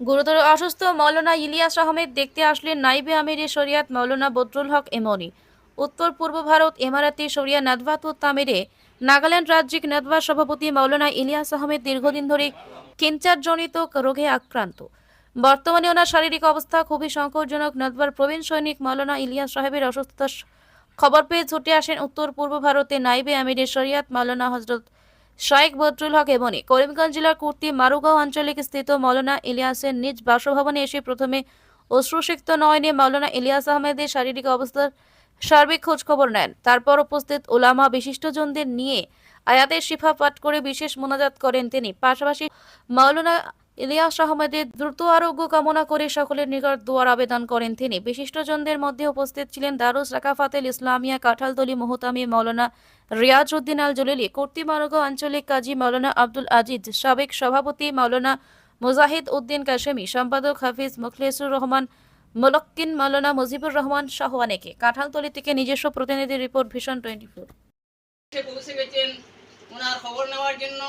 গুরুতর অসুস্থ মৌলানা ইলিয়াস আহমেদ দেখতে আসলেন নাইবে আমিরে শরিয়াত মৌলানা বদরুল হক এমনি। উত্তর পূর্ব ভারত এমারাতি শরিয়া নাদভাতুত তামিরে নাগাল্যান্ড রাজ্যিক নাদভা সভাপতি মৌলানা ইলিয়াস আহমেদ দীর্ঘদিন ধরে ক্যান্সারজনিত রোগে আক্রান্ত। বর্তমানে ওনার শারীরিক অবস্থা খুবই সংকটজনক। নাদবার প্রবীণ সৈনিক মৌলানা ইলিয়াস সাহেবের অসুস্থতার খবর পেয়ে ছুটে আসেন উত্তর পূর্ব ভারতে নাইবে আমিরের শরিয়াত মৌলানা হজরত শাইখ বদরুল হক এবনি করিমগঞ্জ জেলার কুর্তি মারুগাঁও আঞ্চলিক স্থিত মৌলানা ইলিয়াসের নিজ বাসভবনে এসে প্রথমে অশ্রুসিক্ত নয়নে মৌলানা ইলিয়াস আহমেদের শারীরিক অবস্থার সার্বিক খোঁজখবর নেন। তারপর উপস্থিত ওলামা বিশিষ্টজনদের নিয়ে আয়াতের শিফা পাঠ করে বিশেষ মোনাজাত করেন তিনি। পাশাপাশি মাওলানা ইলিয়াস আহমেদের দ্রুত আরোগ্য কামনা করে সকলের নিকট দোয়ার আবেদন করেন তিনি। বিশিষ্টজনদের মধ্যে উপস্থিত ছিলেন দারুস রাকাফাতেল ইসলামিয়া, কাঁঠালতলি মোহতামি মৌলানা রিয়াজ উদ্দিন আল জলিলি কর্তিমারগাঁও আঞ্চলিক কাজী মৌলানা আব্দুল আজিজ, সাবেক সভাপতি মৌলানা মুজাহিদ উদ্দিন কাশেমি, সম্পাদক হাফিজ মুখলেসুর রহমান, মোলক্কিন মৌলানা মুজিবুর রহমান সহ অনেকে। কাঁঠালতলি থেকে নিজস্ব প্রতিনিধি রিপোর্ট ভীষণ টোয়েন্টি ফোর ওনার খবর নেওয়ার জন্য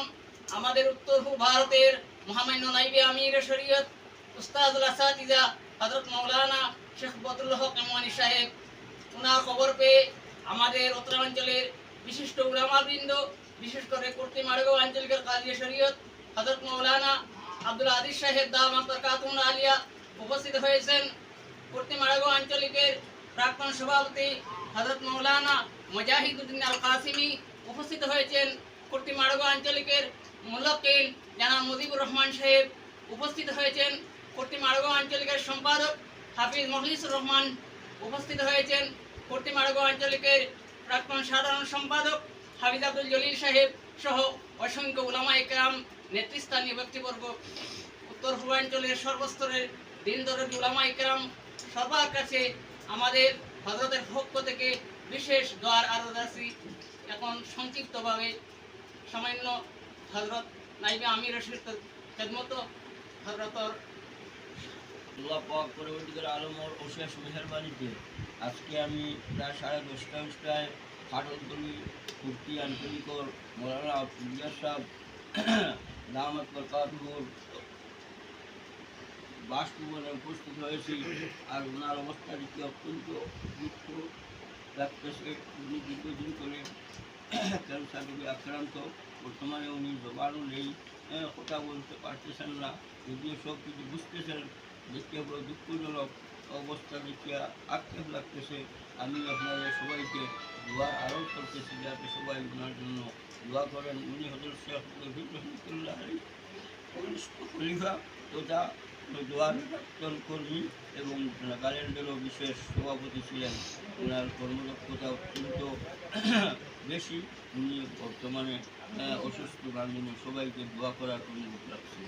আমাদের উত্তর ভারতের মহামান্য নাইবে আমির শরীয়ত উস্তাদুল আসাদিজা হজরত মৌলানা শেখ বদরুল হক এমানি সাহেব ওনার খবর পেয়ে আমাদের উত্তরাঞ্চলের বিশিষ্ট উলামাবৃন্দ, বিশেষ করে কর্তি মারগাঁও আঞ্চলিকের কাজী শরীয়ত হজরত মৌলানা আব্দুল আদিস সাহেব দাম আব্দুল কাতুন আলিয়া উপস্থিত হয়েছেন। কর্তি মারগাঁও আঞ্চলিকের প্রাক্তন সভাপতি হজরত মৌলানা মুজাহিদুদ্দিন আল কাসিমি উপস্থিত হয়েছেন। কর্তি মারগাঁও আঞ্চলিকের মুলকিন জানা মুজিবুর রহমান সাহেব উপস্থিত হয়েছেন। কর্তি মারগাঁও আঞ্চলিকের সম্পাদক হাফিজ মখলিসুর রহমান উপস্থিত হয়েছেন। কর্তি মারগাঁও আঞ্চলিকের প্রাক্তন সাধারণ সম্পাদক হাফিজ আব্দুল জলিল সাহেব সহ অসংখ্য উলামা ইকরাম নেতৃস্থানীয় ব্যক্তিবর্গ, উত্তর পূর্বাঞ্চলের সর্বস্তরের দিন ধরে উলামা ইকরাম, সবার কাছে আমাদের হজরতের পক্ষ থেকে বিশেষ দোয়ার আরও এখন সংক্ষিপ্তভাবে সামান্য হজরত নাইবে আমির খেদমত হজরতর আল্লাহ পাক আলমর আজকে আমি প্রায় সাড়ে দশটা দশটায় খাটলতলি কুর্তি, আঞ্চলিকর, মৌলানা ইলিয়াস সাহেব, দামত বরকাতুর বাসভবনে উপস্থিত হয়েছি আর ওনার অবস্থা দেখি অত্যন্ত দুঃখ লাগতেছে উনি দীর্ঘদিন করে ক্যান্সার রোগে আক্রান্ত। বর্তমানে উনি জবানও নেই। কথা বলতে পারতেছেন না। যদিও সব কিছু বুঝতেছেন দেখতে বড় দুঃখজনক অবস্থা দেখিয়া আক্ষেপ লাগতেছে। আমি আপনাদের সবাইকে দোয়ার আরও করতেছি যাতে সবাই ওনার জন্য দোয়া করেন। উনি হজর শেখ খলিফা। তথা দোয়ার কর্মী এবং নাগাল্যান্ডেরও বিশেষ সভাপতি ছিলেন। ওনার কর্মদক্ষতা অত্যন্ত বেশি। উনি বর্তমানে অসুস্থ গান সবাইকে দোয়া করার অনুরোধ রাখছি।